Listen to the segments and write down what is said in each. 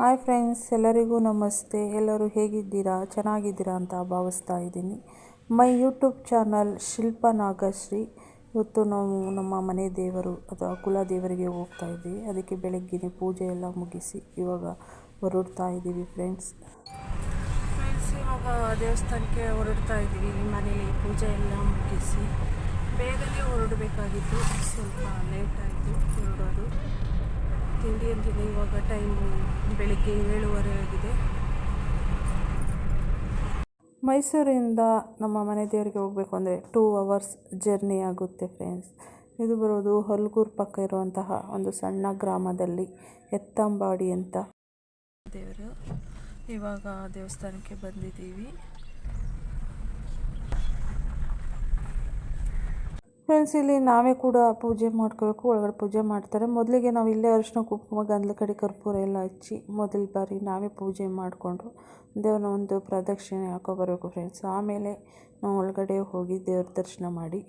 Hi friends, ಎಲ್ಲರಿಗೂ ನಮಸ್ತೆ. ಎಲ್ಲರೂ ಹೇಗಿದ್ದೀರಾ? ಚೆನ್ನಾಗಿದ್ದೀರಾ ಅಂತ ಭಾವಿಸ್ತಾ ಇದ್ದೀನಿ. My YouTube channel Shilpa Nagashree. ಇವತ್ತು ನಾವು ನಮ್ಮ ಮನೆ ದೇವರು ಅಥವಾ ಕುಲ ದೇವರಿಗೆ ಹೋಗ್ತಾ ಇದ್ದೀವಿ. ಅದಕ್ಕೆ ಬೆಳಗ್ಗಿನ ಪೂಜೆ ಎಲ್ಲ ಮುಗಿಸಿ ಇವಾಗ ಹೊರಡ್ತಾ ಇದ್ದೀವಿ ಫ್ರೆಂಡ್ಸ್. ಫ್ರೆಂಡ್ಸ್, ಇವಾಗ ದೇವಸ್ಥಾನಕ್ಕೆ ಹೊರಡ್ತಾ ಇದ್ದೀವಿ. ಮನೇಲಿ ಪೂಜೆ ಎಲ್ಲ ಮುಗಿಸಿ ಬೇಗನೆ ಹೊರಡಬೇಕಾಗಿತ್ತು. ಸ್ವಲ್ಪ ಲೇಟ್ ಆಯಿತು. ಅಂತಿದೆ. ಇವಾಗ ಟೈಮು ಬೆಳಿಗ್ಗೆ ಏಳುವರೆ ಆಗಿದೆ. ಮೈಸೂರಿಂದ ನಮ್ಮ ಮನೆ ದೇವರಿಗೆ ಹೋಗಬೇಕು ಅಂದರೆ ಟೂ ಅವರ್ಸ್ ಜರ್ನಿ ಆಗುತ್ತೆ ಫ್ರೆಂಡ್ಸ್ ಇದು ಬರೋದು ಹೊಲ್ಗೂರ್ ಪಕ್ಕ ಇರುವಂತಹ ಒಂದು ಸಣ್ಣ ಗ್ರಾಮದಲ್ಲಿ ಎತ್ತಂಬಾಡಿ ಅಂತ. ದೇವರು, ಇವಾಗ ದೇವಸ್ಥಾನಕ್ಕೆ ಬಂದಿದ್ದೀವಿ. ಫ್ರೆಂಡ್ಸ್ ಇಲ್ಲಿ ನಾವೇ ಕೂಡ ಪೂಜೆ ಮಾಡ್ಕೋಬೇಕು, ಒಳಗಡೆ ಪೂಜೆ ಮಾಡ್ತಾರೆ. ಮೊದಲಿಗೆ ನಾವು ಇಲ್ಲೇ ಅರಿಶಿನ ಕುಂಕುಮ ಗಂದ್ಲ ಕಡೆ, ಕರ್ಪೂರ ಎಲ್ಲ ಹಚ್ಚಿ ಮೊದಲ ಬಾರಿ ನಾವೇ ಪೂಜೆ ಮಾಡಿಕೊಂಡು ದೇವ್ರನ್ನ ಒಂದು ಪ್ರದಕ್ಷಿಣೆ ಹಾಕೋಬರಬೇಕು ಫ್ರೆಂಡ್ಸ್. ಆಮೇಲೆ ನಾವು ಒಳಗಡೆ ಹೋಗಿ ದೇವ್ರ ದರ್ಶನ ಮಾಡಿ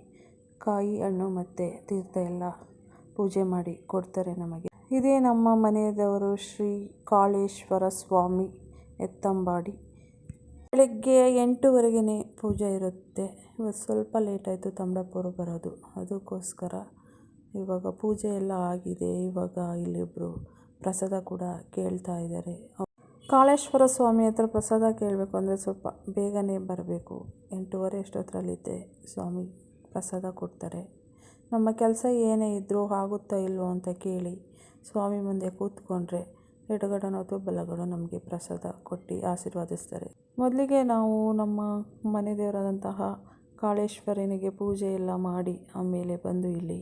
ಕಾಯಿ, ಹಣ್ಣು ಮತ್ತು ತೀರ್ಥ ಎಲ್ಲ ಪೂಜೆ ಮಾಡಿ ಕೊಡ್ತಾರೆ ನಮಗೆ. ಇದೇ ನಮ್ಮ ಮನೆಯದವರು ಶ್ರೀ ಕಾಳೇಶ್ವರ ಸ್ವಾಮಿ, ಎತ್ತಂಬಾಡಿ. ಬೆಳಗ್ಗೆ ಎಂಟುವರೆಗೇ ಪೂಜೆ ಇರುತ್ತೆ. ಇವತ್ತು ಸ್ವಲ್ಪ ಲೇಟ್ ಆಯಿತು ಬರೋದು. ಅದಕ್ಕೋಸ್ಕರ ಇವಾಗ ಪೂಜೆ ಎಲ್ಲ ಆಗಿದೆ. ಇವಾಗ ಇಲ್ಲಿಬ್ಬರು ಪ್ರಸಾದ ಕೂಡ ಕೇಳ್ತಾ ಇದ್ದಾರೆ. ಕಾಳೇಶ್ವರ ಸ್ವಾಮಿ ಹತ್ರ ಪ್ರಸಾದ ಕೇಳಬೇಕು ಅಂದರೆ ಸ್ವಲ್ಪ ಬೇಗನೆ ಬರಬೇಕು. ಎಂಟೂವರೆ ಎಷ್ಟೊತ್ತರಲ್ಲಿದ್ದೆ ಸ್ವಾಮಿ ಪ್ರಸಾದ ಕೊಡ್ತಾರೆ. ನಮ್ಮ ಕೆಲಸ ಏನೇ ಇದ್ದರೂ ಆಗುತ್ತಾ ಇಲ್ವೋ ಅಂತ ಕೇಳಿ ಸ್ವಾಮಿ ಮುಂದೆ ಕೂತ್ಕೊಂಡ್ರೆ ಎಡಗಡನೋ ಅಥವಾ ಬಲಗಡೆ ನಮಗೆ ಪ್ರಸಾದ ಕೊಟ್ಟು ಆಶೀರ್ವಾದಿಸ್ತಾರೆ. ಮೊದಲಿಗೆ ನಾವು ನಮ್ಮ ಮನೆ ದೇವರಾದಂತಹ ಕಾಳೇಶ್ವರನಿಗೆ ಪೂಜೆ ಎಲ್ಲ ಮಾಡಿ ಆಮೇಲೆ ಬಂದು ಇಲ್ಲಿ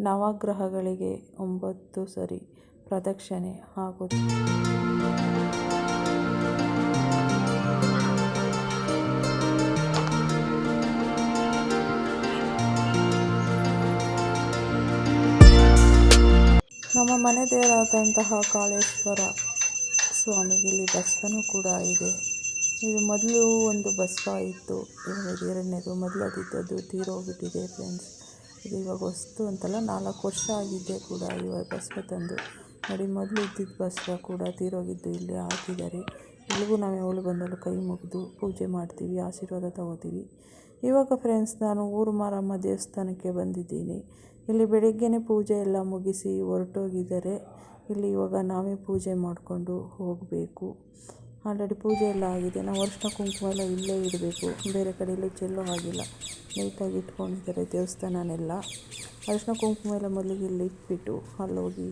ನವಗ್ರಹಗಳಿಗೆ ಒಂಬತ್ತು ಸರಿ ಪ್ರದಕ್ಷಿಣೆ ಆಗುತ್ತೆ ಮನೆ ದೇವರಾದಂತಹ ಕಾಳೇಶ್ವರ ಸ್ವಾಮಿಗೆ ಇಲ್ಲಿ ಬಸವನೂ ಕೂಡ ಇದೆ. ಇದು ಮೊದಲು ಒಂದು ಬಸವ ಇತ್ತು ಎರಡನೇದು. ಮೊದಲು ಅದಿದ್ದದ್ದು ತೀರೋಗ್ಬಿಟ್ಟಿದೆ ಫ್ರೆಂಡ್ಸ್ ಇದು ಇವಾಗ ಹೊಸ್ತು ಅಂತಲ್ಲ, ನಾಲ್ಕು ವರ್ಷ ಆಗಿದೆ ಕೂಡ ಇವಾಗ ಬಸವ ತಂದು. ನೋಡಿ, ಮೊದಲು ಇದ್ದಿದ್ದ ಬಸವ ಕೂಡ ತೀರೋಗಿದ್ದು ಇಲ್ಲಿ ಹಾಕಿದ್ದಾರೆ. ಇಲ್ಲಿಗೂ ನಾವು ಯಾವಾಗಲೂ ಬಂದಲು ಕೈ ಮುಗಿದು ಪೂಜೆ ಮಾಡ್ತೀವಿ, ಆಶೀರ್ವಾದ ತಗೋತೀವಿ. ಇವಾಗ ಫ್ರೆಂಡ್ಸ್ ನಾನು ಊರು ಮಾರಮ್ಮ ದೇವಸ್ಥಾನಕ್ಕೆ ಬಂದಿದ್ದೀನಿ. ಇಲ್ಲಿ ಬೆಳಗ್ಗೆನೇ ಪೂಜೆ ಎಲ್ಲ ಮುಗಿಸಿ ಹೊರಟೋಗಿದ್ದಾರೆ. ಇಲ್ಲಿ ಇವಾಗ ನಾವೇ ಪೂಜೆ ಮಾಡಿಕೊಂಡು ಹೋಗಬೇಕು. ಆಲ್ರೆಡಿ ಪೂಜೆ ಎಲ್ಲ ಆಗಿದೆ. ನಾವು ವರ್ಷ ಕುಂಕುಮ ಎಲ್ಲ ಇಲ್ಲೇ ಇಡಬೇಕು. ಬೇರೆ ಕಡೆ ಇಲ್ಲಿ ಚೆಲ್ಲೋ ಹಾಗಿಲ್ಲ. ನೀಟಾಗಿ ಇಟ್ಕೊಂಡಿದ್ದಾರೆ ದೇವಸ್ಥಾನನೆಲ್ಲ. ಅರಿಶಿನ ಕುಂಕುಮ ಎಲ್ಲ ಮೊದಲಿಗೆ ಇಲ್ಲಿ ಇಟ್ಬಿಟ್ಟು ಅಲ್ಲೋಗಿ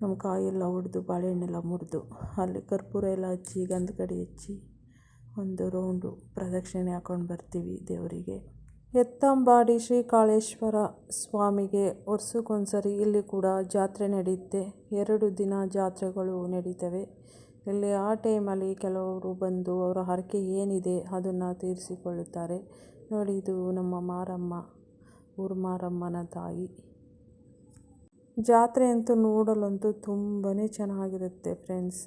ನಮ್ಮ ಕಾಯೆಲ್ಲ ಹೊಡೆದು ಬಾಳೆಹಣ್ಣೆಲ್ಲ ಮುರಿದು, ಅಲ್ಲಿ ಕರ್ಪೂರ ಎಲ್ಲ ಹಚ್ಚಿ ಗಂಧ ಕಡೆ ಹಚ್ಚಿ ಒಂದು ರೌಂಡು ಪ್ರದಕ್ಷಿಣೆ ಹಾಕೊಂಡು ಬರ್ತೀವಿ ದೇವರಿಗೆ. ಎತ್ತಂಬಾಡಿ ಶ್ರೀ ಕಾಳೇಶ್ವರ ಸ್ವಾಮಿಗೆ ವರ್ಷಕ್ಕೊಂದ್ಸರಿ ಇಲ್ಲಿ ಕೂಡ ಜಾತ್ರೆ ನಡೆಯುತ್ತೆ ಎರಡು ದಿನ ಜಾತ್ರೆಗಳು ನಡೀತವೆ. ಇಲ್ಲಿ ಆ ಟೈಮಲ್ಲಿ ಕೆಲವರು ಬಂದು ಅವರ ಹರಕೆ ಏನಿದೆ ಅದನ್ನು ತೀರಿಸಿಕೊಳ್ಳುತ್ತಾರೆ. ನೋಡಿ, ಇದು ನಮ್ಮ ಮಾರಮ್ಮ, ಊರು ಮಾರಮ್ಮನ ತಾಯಿ. ಜಾತ್ರೆ ಅಂತೂ ನೋಡಲಂತೂ ತುಂಬಾ ಚೆನ್ನಾಗಿರುತ್ತೆ ಫ್ರೆಂಡ್ಸ್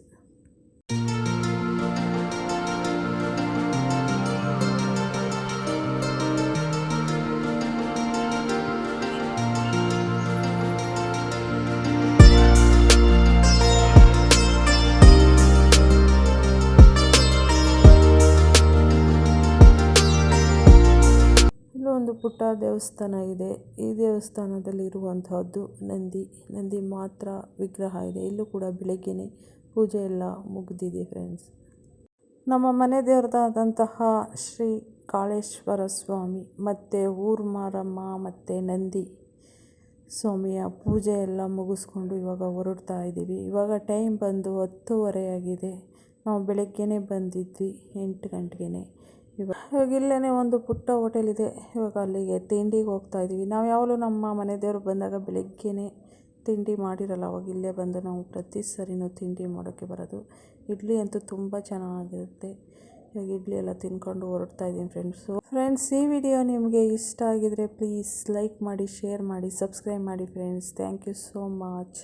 ಒಂದು ಪುಟ್ಟ ದೇವಸ್ಥಾನ ಇದೆ. ಈ ದೇವಸ್ಥಾನದಲ್ಲಿ ಇರುವಂತಹದ್ದು ನಂದಿ. ನಂದಿ ಮಾತ್ರ ವಿಗ್ರಹ ಇದೆ. ಇಲ್ಲೂ ಕೂಡ ಬೆಳಗ್ಗೆನೆ ಪೂಜೆ ಎಲ್ಲ ಮುಗಿದಿದೆ ಫ್ರೆಂಡ್ಸ್ ನಮ್ಮ ಮನೆ ದೇವರದಾದಂತಹ ಶ್ರೀ ಕಾಳೇಶ್ವರ ಸ್ವಾಮಿ ಮತ್ತು ಊರು ಮಾರಮ್ಮ ಮತ್ತು ನಂದಿ ಸ್ವಾಮಿಯ ಪೂಜೆ ಎಲ್ಲ ಮುಗಿಸ್ಕೊಂಡು ಇವಾಗ ಹೊರಡ್ತಾ ಇದ್ದೀವಿ. ಇವಾಗ ಟೈಮ್ ಬಂದು ಹತ್ತುವರೆ ಆಗಿದೆ. ನಾವು ಬೆಳಗ್ಗೆನೇ ಬಂದಿದ್ವಿ. ಎಂಟು ಗಂಟೆಗೆ ಇವಾಗ. ಇಲ್ಲೇ ಒಂದು ಪುಟ್ಟ ಹೋಟೆಲ್ ಇದೆ. ಇವಾಗ ಅಲ್ಲಿಗೆ ತಿಂಡಿಗೆ ಹೋಗ್ತಾ ಇದ್ದೀವಿ. ನಾವು ಯಾವಾಗಲೂ ನಮ್ಮ ಮನೆ ದೇವ್ರು ಬಂದಾಗ ಬೆಳಗ್ಗೆನೇ ತಿಂಡಿ ಮಾಡಿರಲ್ಲ. ಅವಾಗ ಇಲ್ಲೇ ಬಂದು ನಾವು ಪ್ರತಿ ಸರಿನೂ ತಿಂಡಿ ಮಾಡೋಕ್ಕೆ ಬರೋದು. ಇಡ್ಲಿ ಅಂತೂ ತುಂಬ ಚೆನ್ನಾಗಿರುತ್ತೆ. ಇವಾಗ ಇಡ್ಲಿ ಎಲ್ಲ ತಿನ್ಕೊಂಡು ಹೊರಡ್ತಾ ಇದ್ದೀನಿ ಫ್ರೆಂಡ್ಸು ಫ್ರೆಂಡ್ಸ್ ಈ ವಿಡಿಯೋ ನಿಮಗೆ ಇಷ್ಟ ಆಗಿದರೆ ಪ್ಲೀಸ್ ಲೈಕ್ ಮಾಡಿ ಶೇರ್ ಮಾಡಿ ಸಬ್ಸ್ಕ್ರೈಬ್ ಮಾಡಿ friends thank you so much